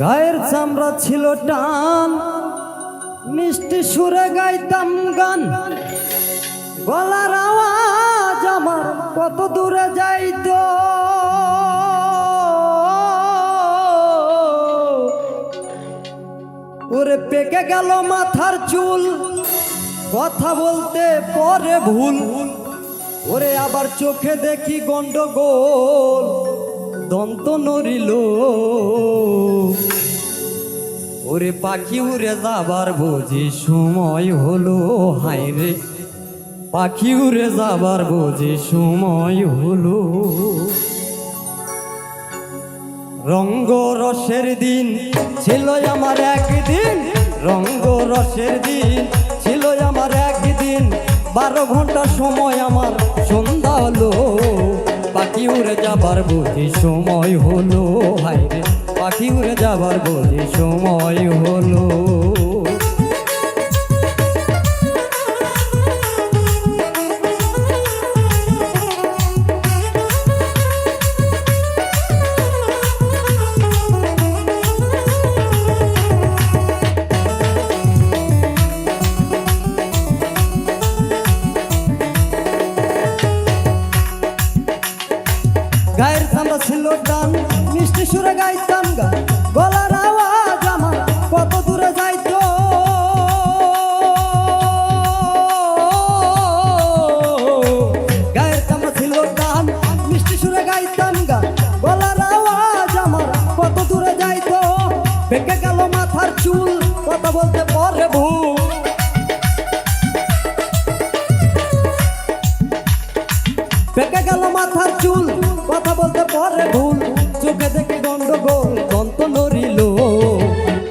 গায়ের চামড়া ছিল টান। মিষ্টি সুরে গাইতাম গান। গলার আওয়াজ আমার কত দূরে যাইতো। ওরে পেকে গেল মাথার চুল। কথা বলতে পরে ভুল। ওরে আবার চোখে দেখি গন্ডগোল। দন্ত নড়িল। ওরে পাখি উড়ে যাবার বুঝি সময় হলো, হায় রে। পাখি উড়ে যাবার বুঝি সময় হলো। রঙ্গ রসের দিন ছিল আমার একদিন, রঙ্গ রসের দিন ছিল আমার একদিন। বারো ঘণ্টা সময় আমার সন্ধ্যা হলো, পাখি উড়ে যাবার বুঝি সময় হলো, হায় রে। পাখি উড়ে যাবার বুঝি সময় হলো। গায়ের চামড়া ছিল মিষ্টি সুরে গাইতাম গান গলার আওয়াজ আমার, কত দূরে যাইতো। গায়ের চামড়া ছিল টান মিষ্টি সুরে গাইতাম গান গলার আওয়াজ আমার, কত দূরে যাইতো। পেকে গেল মাথার চুল, কথা বলতে পরে ভুল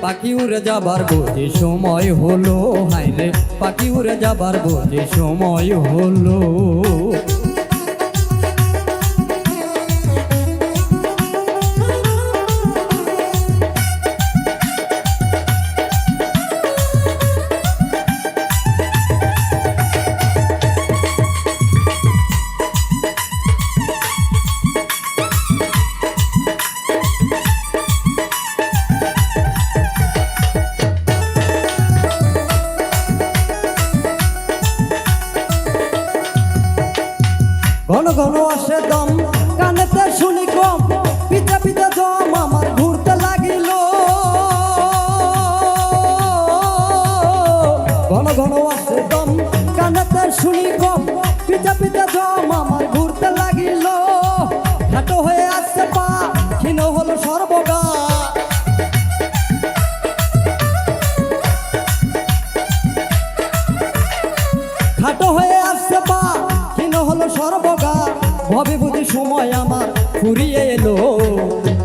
পাখি উড়ে যাবার বোঝে সময় হলো। হাইরে পাখি উড়ে যাবার বোঝে সময় হলো। ঘন ঘন আসে দম, কানেতে শুনি কম, পিঠে পিঠে দম আমার ঘুরতে লাগিল। ঘন ঘন আসে দম, কানেতে শুনি কম, পিঠে পিঠে দম আমার ঘুরতে লাগিল। খাটো হয়ে আসছে পা, ক্ষীণ হলো সর্বগা। খাটো হয়ে আসছে পা, ক্ষীণ হলো সর্বগা। ভবে বুঝি সময় আমার, ফুরিয়ে এলো।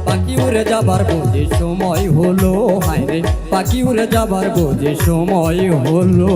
পাখি উড়ে যাবার বুঝি সময় হলো। হায় রে, পাখি উড়ে যাবার বুঝি সময় হলো।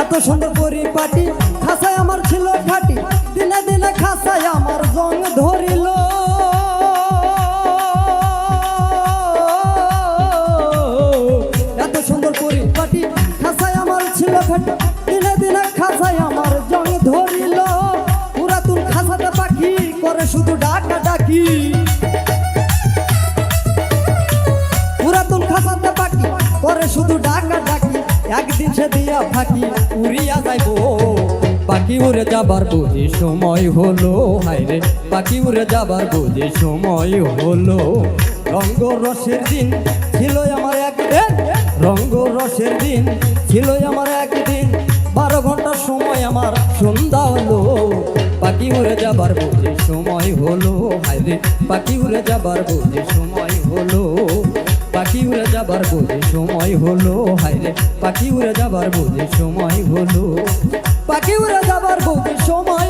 এত সুন্দর পরিপাটি, খাসায় আমার ছিল খাটি, দিনে দিনে খাসায় আমার জং ধরিল। এত সুন্দর পরিপাটি, খাসায় আমার ছিল খাটি, দিনে দিনে খাসায় আমার জং ধরিল। পুরাতন খাসাতে পাখি করে শুধু ডাকা ডাকি। পুরাতন খাসাতে পাখি করে শুধু ডাকা ডাকি। একদিন সে দিয়া ফাঁকি উড়িয়া যাইব। পাখি উড়ে যাবার বুঝি সময় হলো হায়রে পাখি উড়ে যাবার বুঝি সময় হলো। রঙ্গ রসের দিন ছিল আমার একদিন। রঙ্গ রসের দিন ছিল আমার একদিন। বারো ঘণ্টার সময় আমার সন্ধ্যা হলো। পাখি উড়ে যাবার বুঝি সময় হলো হায়রে পাখি উড়ে যাবার বুঝি সময় যাবার বুঝে সময় হলো হাইরে পাখি উড়ে যাবার বুঝে সময় হলো। পাখি উড়ে যাবার বুঝে সময়